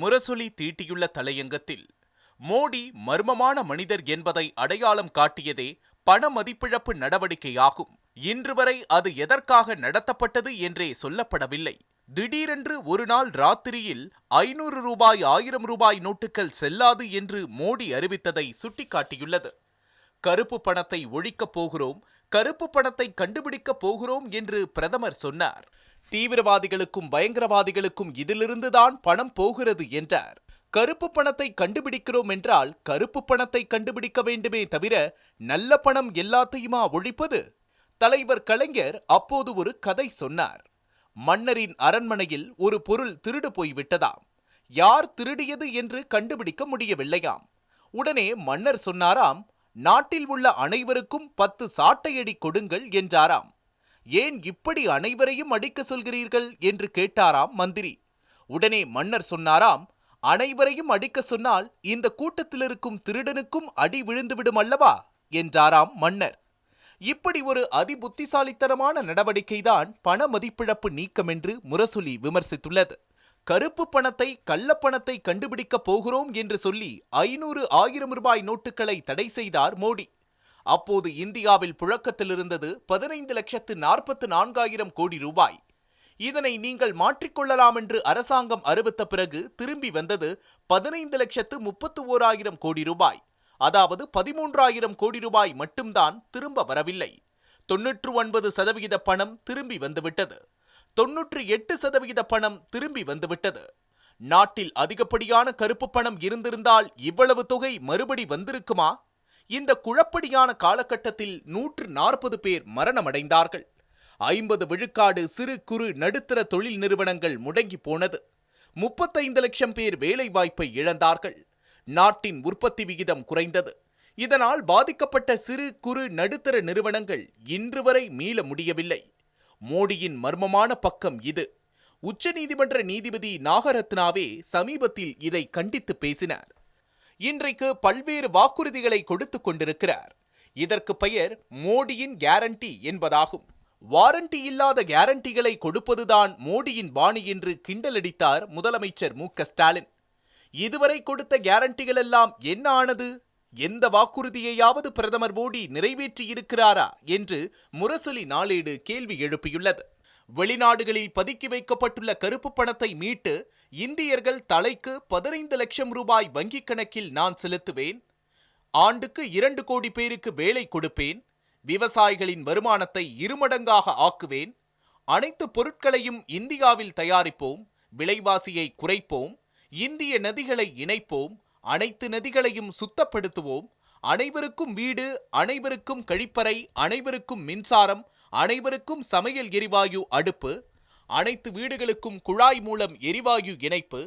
முரசொலி தீட்டியுள்ள தலையங்கத்தில் மோடி மர்மமான மனிதர் என்பதை அடையாளம் காட்டியதே பண மதிப்பிழப்பு நடவடிக்கையாகும். இன்று வரை அது எதற்காக நடத்தப்பட்டது என்றே சொல்லப்படவில்லை. திடீரென்று ஒரு நாள் ராத்திரியில் ஐநூறு ரூபாய் ஆயிரம் ரூபாய் நோட்டுகள் செல்லாது என்று மோடி அறிவித்ததை சுட்டிக்காட்டியுள்ளது. கருப்பு பணத்தை ஒழிக்கப் போகிறோம் கருப்பு பணத்தை கண்டுபிடிக்கப் போகிறோம் என்று பிரதமர் சொன்னார். தீவிரவாதிகளுக்கும் பயங்கரவாதிகளுக்கும் இதிலிருந்துதான் பணம் போகிறது என்றார். கருப்பு பணத்தை கண்டுபிடிக்கிறோம் என்றால் கருப்பு பணத்தை கண்டுபிடிக்க வேண்டுமே தவிர நல்ல பணம் எல்லாத்தையுமா ஒழிப்பது? தலைவர் கலைஞர் அப்போது ஒரு கதை சொன்னார். மன்னரின் அரண்மனையில் ஒரு பொருள் திருடு போய்விட்டதாம். யார் திருடியது என்று கண்டுபிடிக்க முடியவில்லையாம். உடனே மன்னர் சொன்னாராம் நாட்டில் உள்ள அனைவருக்கும் பத்து சாட்டையடி கொடுங்கள் என்றாராம். ஏன் இப்படி அனைவரையும் அடிக்க சொல்கிறீர்கள்? என்று கேட்டாராம் மந்திரி. உடனே மன்னர் சொன்னாராம் அனைவரையும் அடிக்க சொன்னால் இந்த கூட்டத்தில் இருக்கும் திருடனுக்கும் அடி விழுந்துவிடும் அல்லவா? என்றாராம் மன்னர். இப்படி ஒரு அதிபுத்திசாலித்தனமான நடவடிக்கைதான் பண மதிப்பிழப்பு நீக்கம் என்று முரசொலி விமர்சித்துள்ளது. கருப்பு பணத்தை கள்ளப்பணத்தை கண்டுபிடிக்கப் போகிறோம் என்று சொல்லி ஐநூறு ஆயிரம் ரூபாய் நோட்டுகளை தடை செய்தார் மோடி. அப்போது இந்தியாவில் புழக்கத்தில் இருந்தது பதினைந்து லட்சத்து நாற்பத்து நான்காயிரம் கோடி ரூபாய். இதனை நீங்கள் மாற்றிக்கொள்ளலாம் என்று அரசாங்கம் அறிவித்த பிறகு திரும்பி வந்தது பதினைந்து லட்சத்து முப்பத்து ஓராயிரம் கோடி ரூபாய். அதாவது பதிமூன்றாயிரம் கோடி ரூபாய் மட்டும்தான் திரும்ப வரவில்லை. தொன்னூற்று ஒன்பது சதவிகித பணம் திரும்பி வந்துவிட்டது. தொன்னூற்று எட்டு சதவிகித பணம் திரும்பி வந்துவிட்டது. நாட்டில் அதிகப்படியான கருப்பு பணம் இருந்திருந்தால் இவ்வளவு தொகை மறுபடி வந்திருக்குமா? இந்த குழப்படியான காலகட்டத்தில் நூற்று நாற்பது பேர் மரணமடைந்தார்கள். ஐம்பது விழுக்காடு சிறு குறு நடுத்தர தொழில் நிறுவனங்கள் முடங்கி போனது. முப்பத்தைந்து லட்சம் பேர் வேலை வாய்ப்பை இழந்தார்கள். நாட்டின் உற்பத்தி விகிதம் குறைந்தது. இதனால் பாதிக்கப்பட்ட சிறு குறு நடுத்தர நிறுவனங்கள் இன்று வரை மீள முடியவில்லை. மோடியின் மர்மமான பக்கம் இது. உச்சநீதிமன்ற நீதிபதி நாகரத்னாவே சமீபத்தில் இதை கண்டித்து பேசினார். இன்றைக்கு பல்வேறு வாக்குறுதிகளை கொடுத்துக் கொண்டிருக்கிறார். இதற்கு பெயர் மோடியின் கேரண்டி என்பதாகும். வாரண்டி இல்லாத கேரண்டிகளை கொடுப்பதுதான் மோடியின் பாணி என்று கிண்டலடித்தார் முதலமைச்சர் மு ஸ்டாலின். இதுவரை கொடுத்த கேரண்டிகள் எல்லாம் என்ன ஆனது? எந்த வாக்குறுதியையாவது பிரதமர் மோடி நிறைவேற்றியிருக்கிறாரா? என்று முரசொலி நாளேடு கேள்வி எழுப்பியுள்ளது. வெளிநாடுகளில் பதுக்கி வைக்கப்பட்டுள்ள கருப்பு பணத்தை மீட்டு இந்தியர்கள் தலைக்கு பதினைந்து லட்சம் ரூபாய் வங்கிக் கணக்கில் நான் செலுத்துவேன். ஆண்டுக்கு இரண்டு கோடி பேருக்கு வேலை கொடுப்பேன். விவசாயிகளின் வருமானத்தை இருமடங்காக ஆக்குவேன். அனைத்து பொருட்களையும் இந்தியாவில் தயாரிப்போம். விலைவாசியை குறைப்போம். இந்திய நதிகளை இணைப்போம். அனைத்து நதிகளையும் சுத்தப்படுத்துவோம். அனைவருக்கும் வீடு அனைவருக்கும் கழிப்பறை அனைவருக்கும் மின்சாரம் அனைவருக்கும் சமையல் எரிவாயு அடுப்பு அனைத்து வீடுகளுக்கும் குழாய் மூலம் எரிவாயு இணைப்பு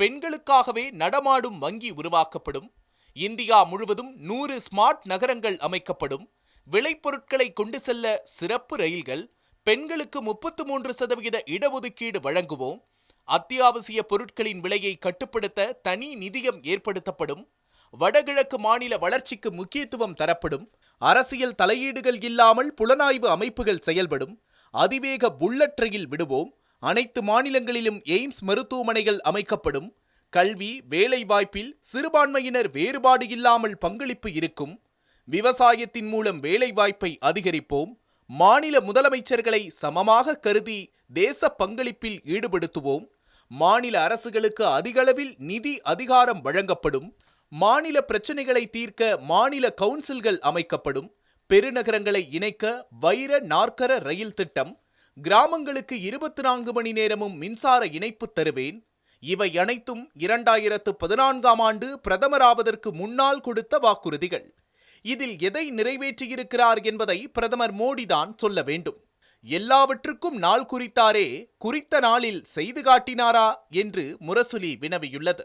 பெண்களுக்காகவே நடமாடும் வங்கி உருவாக்கப்படும் இந்தியா முழுவதும் நூறு ஸ்மார்ட் நகரங்கள் அமைக்கப்படும் விளைபொருட்களை கொண்டு செல்ல சிறப்பு ரயில்கள் பெண்களுக்கு முப்பத்து மூன்று சதவிகித இடஒதுக்கீடு வழங்குவோம் அத்தியாவசிய பொருட்களின் விலையை கட்டுப்படுத்த தனி நிதியம் ஏற்படுத்தப்படும் வடகிழக்கு மாநில வளர்ச்சிக்கு முக்கியத்துவம் தரப்படும் அரசியல் தலையீடுகள் இல்லாமல் புலனாய்வு அமைப்புகள் செயல்படும் அதிவேக புல்லட் ரயில் விடுவோம் அனைத்து மாநிலங்களிலும் எய்ம்ஸ் மருத்துவமனைகள் அமைக்கப்படும் கல்வி வேலைவாய்ப்பில் சிறுபான்மையினர் வேறுபாடு இல்லாமல் பங்களிப்பு இருக்கும் விவசாயத்தின் மூலம் வேலைவாய்ப்பை அதிகரிப்போம் மாநில முதலமைச்சர்களை சமமாக கருதி தேச பங்களிப்பில் ஈடுபடுத்துவோம் மாநில அரசுகளுக்கு அதிகளவில் நிதி அதிகாரம் வழங்கப்படும் மாநில பிரச்சனைகளை தீர்க்க மாநில கவுன்சில்கள் அமைக்கப்படும் பெருநகரங்களை இணைக்க வைர நாற்கர ரயில் திட்டம் கிராமங்களுக்கு இருபத்தி நான்கு மணி நேரமும் மின்சார இணைப்பு தருவேன். இவை அனைத்தும் இரண்டாயிரத்து பதினான்காம் ஆண்டு பிரதமராவதற்கு முன்னால் கொடுத்த வாக்குறுதிகள். இதில் எதை நிறைவேற்றியிருக்கிறார் என்பதை பிரதமர் மோடிதான் சொல்ல வேண்டும். எல்லாவற்றுக்கும் நாள் குறித்தாரே குறித்த நாளில் செய்து காட்டினாரா என்று முரசொலி வினவியுள்ளது.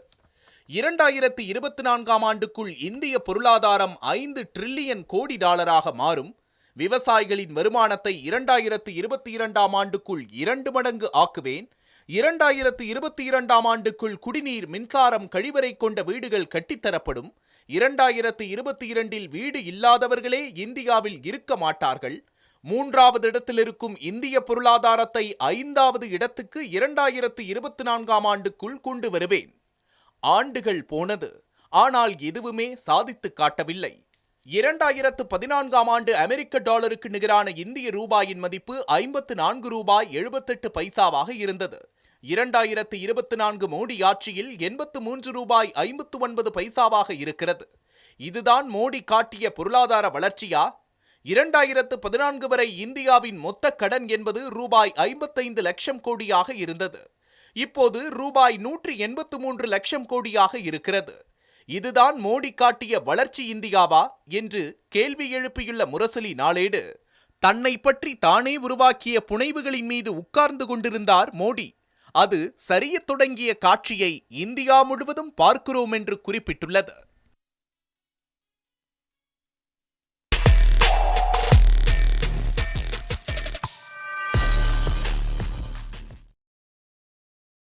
இரண்டாயிரத்து இருபத்தி நான்காம் ஆண்டுக்குள் இந்திய பொருளாதாரம் ஐந்து டிரில்லியன் கோடி டாலராக மாறும். விவசாயிகளின் வருமானத்தை இரண்டாயிரத்து இருபத்தி இரண்டாம் ஆண்டுக்குள் இரண்டு மடங்கு ஆக்குவேன். இரண்டாயிரத்து இருபத்தி இரண்டாம் ஆண்டுக்குள் குடிநீர் மின்சாரம் கழிவறை கொண்ட வீடுகள் கட்டித்தரப்படும். இரண்டாயிரத்து இருபத்தி இரண்டில் வீடு இல்லாதவர்களே இந்தியாவில் இருக்க மாட்டார்கள். மூன்றாவது இடத்தில் இருக்கும் இந்திய பொருளாதாரத்தை ஐந்தாவது இடத்துக்கு இரண்டாயிரத்து இருபத்தி நான்காம் ஆண்டுக்குள் கொண்டு வருவேன். ஆண்டுகள் போனது. ஆனால் எதுவுமே சாதித்து காட்டவில்லை. இரண்டாயிரத்து பதினான்காம் ஆண்டு அமெரிக்க டாலருக்கு நிகரான இந்திய ரூபாயின் மதிப்பு ஐம்பத்து நான்கு ரூபாய் எழுபத்தெட்டு பைசாவாக இருந்தது. இரண்டாயிரத்து இருபத்தி நான்கு மோடி ஆட்சியில் எண்பத்து மூன்று ரூபாய் ஐம்பத்து ஒன்பது பைசாவாக இருக்கிறது. இதுதான் மோடி காட்டிய பொருளாதார வளர்ச்சியா? இரண்டாயிரத்து பதினான்கு வரை இந்தியாவின் மொத்த கடன் என்பது ரூபாய் ஐம்பத்தைந்து லட்சம் கோடியாக இருந்தது. இப்போது ரூபாய் நூற்றி எண்பத்து மூன்று லட்சம் கோடியாக இருக்கிறது. இதுதான் மோடி காட்டிய வளர்ச்சி இந்தியாவா? என்று கேள்வி எழுப்பியுள்ள முரசொலி நாளேடு. தன்னை பற்றி தானே உருவாக்கிய புனைவுகளின் மீது உட்கார்ந்து கொண்டிருந்தார் மோடி. அது சரியத் தொடங்கிய காட்சியை இந்தியா முழுவதும் பார்க்கிறோம் என்று குறிப்பிட்டுள்ளது.